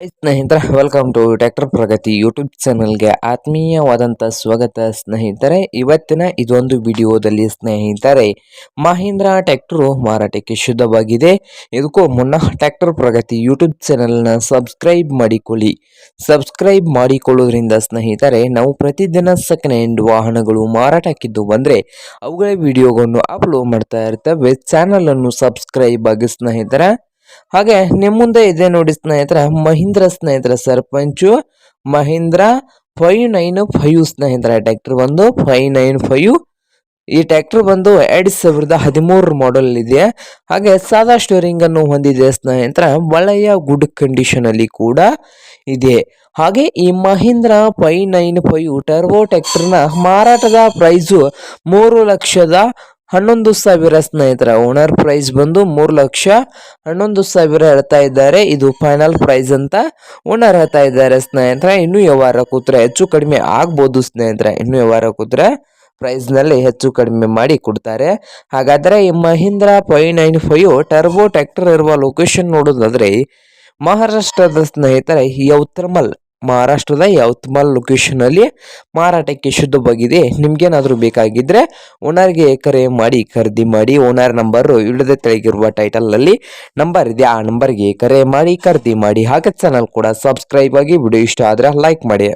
ಸ್ನೇಹಿತರೆ welcome to tractor Pragati YouTube ಚಾನಲ್ಗೆ ಆತ್ಮೀಯವಾದಂಥ ಸ್ವಾಗತ ಸ್ನೇಹಿತರೆ. ಇವತ್ತಿನ ಇದೊಂದು ವಿಡಿಯೋದಲ್ಲಿ ಸ್ನೇಹಿತರೆ, ಮಹೀಂದ್ರ ಟ್ರ್ಯಾಕ್ಟರು ಮಾರಾಟಕ್ಕೆ ಶುದ್ಧವಾಗಿದೆ. ಇದಕ್ಕೂ ಮುನ್ನ ಟ್ರ್ಯಾಕ್ಟರ್ ಪ್ರಗತಿ ಯೂಟ್ಯೂಬ್ ಚಾನಲ್ನ ಸಬ್ಸ್ಕ್ರೈಬ್ ಮಾಡಿಕೊಳ್ಳಿ. ಸಬ್ಸ್ಕ್ರೈಬ್ ಮಾಡಿಕೊಳ್ಳೋದ್ರಿಂದ ಸ್ನೇಹಿತರೆ, ನಾವು ಪ್ರತಿದಿನ ಸೆಕೆಂಡ್ ಹ್ಯಾಂಡ್ ವಾಹನಗಳು ಮಾರಾಟಕ್ಕಿದ್ದು ಬಂದರೆ, ಅವುಗಳ ವಿಡಿಯೋಗಳನ್ನು ಅಪ್ಲೋಡ್ ಮಾಡ್ತಾ ಇರ್ತವೆ. ಚಾನಲನ್ನು ಸಬ್ಸ್ಕ್ರೈಬ್ ಆಗಿ ಸ್ನೇಹಿತರೆ ಹಾಗೆ ನಿಮ್ಮ ಮುಂದೆ ಇದೆ ನೋಡಿ ಸ್ನೇಹಿತರ, ಮಹೀಂದ್ರ ಸ್ನೇಹಿತರ Sarpanch, Mahindra five nine five ಸ್ನೇಹಿತರ, ಟ್ರ್ಯಾಕ್ಟರ್ ಬಂದು ಫೈವ್ ನೈನ್ ಫೈವ್. ಈ ಟ್ರ್ಯಾಕ್ಟರ್ ಬಂದು ಎರಡ್ ಸಾವಿರದ ಹದಿಮೂರು ಮಾಡೆಲ್ ಇದೆ. ಹಾಗೆ ಸಾದಾ ಸ್ಟೋರಿಂಗ್ ಅನ್ನು ಹೊಂದಿದೆ ಸ್ನೇಹಿತರ, ಒಳ್ಳೆಯ ಗುಡ್ ಕಂಡೀಷನ್ ಅಲ್ಲಿ ಕೂಡ ಇದೆ. ಹಾಗೆ ಈ Mahindra five nine five turbo ಟ್ಯಾಕ್ಟರ್ನ ಮಾರಾಟದ ಪ್ರೈಸು ಮೂರು ಲಕ್ಷದ ಹನ್ನೊಂದು ಸಾವಿರ ಸ್ನೇಹಿತರ ಓನರ್ ಪ್ರೈಸ್ ಬಂದು ಮೂರು ಲಕ್ಷ ಹನ್ನೊಂದು ಸಾವಿರ ಹೇಳ್ತಾ ಇದ್ದಾರೆ. ಇದು ಫೈನಲ್ ಪ್ರೈಸ್ ಅಂತ ಓನರ್ ಹೇಳ್ತಾ ಇದ್ದಾರೆ ಸ್ನೇಹಿತರೆ. ಇನ್ನೂ ವ್ಯವಹಾರ ಕೂತ್ರೆ ಹೆಚ್ಚು ಕಡಿಮೆ ಆಗ್ಬೋದು ಸ್ನೇಹಿತರೆ. ಇನ್ನೂ ವ್ಯವಹಾರ ಕೂತ್ರೆ ಪ್ರೈಸ್ನಲ್ಲಿ ಹೆಚ್ಚು ಕಡಿಮೆ ಮಾಡಿ ಕೊಡ್ತಾರೆ. ಹಾಗಾದರೆ ಈ Mahindra five nine five turbo tractor ಇರುವ ಲೊಕೇಶನ್ ನೋಡೋದಾದ್ರೆ ಮಹಾರಾಷ್ಟ್ರದ ಸ್ನೇಹಿತರೆ ಯೌತ್ರಮಲ್ ಮಹಾರಾಷ್ಟ್ರದ ಯೌತ್ಮಲ್ ಲೊಕೇಶನಲ್ಲಿ ಮಾರಾಟಕ್ಕೆ ಶುದ್ಧವಾಗಿದೆ. ನಿಮ್ಗೇನಾದರೂ ಬೇಕಾಗಿದ್ದರೆ ಓನರ್ಗೆ ಕರೆ ಮಾಡಿ, ಖರೀದಿ ಮಾಡಿ, ಓನರ್ ನಂಬರು ಇಳಿದ ತೆಳಗಿರುವ ಟೈಟಲಲ್ಲಿ ನಂಬರ್ ಇದೆ. ಆ ನಂಬರ್ಗೆ ಕರೆ ಮಾಡಿ, ಖರೀದಿ ಮಾಡಿ. ಹಾಗೆ ಚಾನಲ್ ಕೂಡ ಸಬ್ಸ್ಕ್ರೈಬ್ ಆಗಿ ವಿಡಿಯೋ ಇಷ್ಟ ಆದರೆ ಲೈಕ್ ಮಾಡಿ.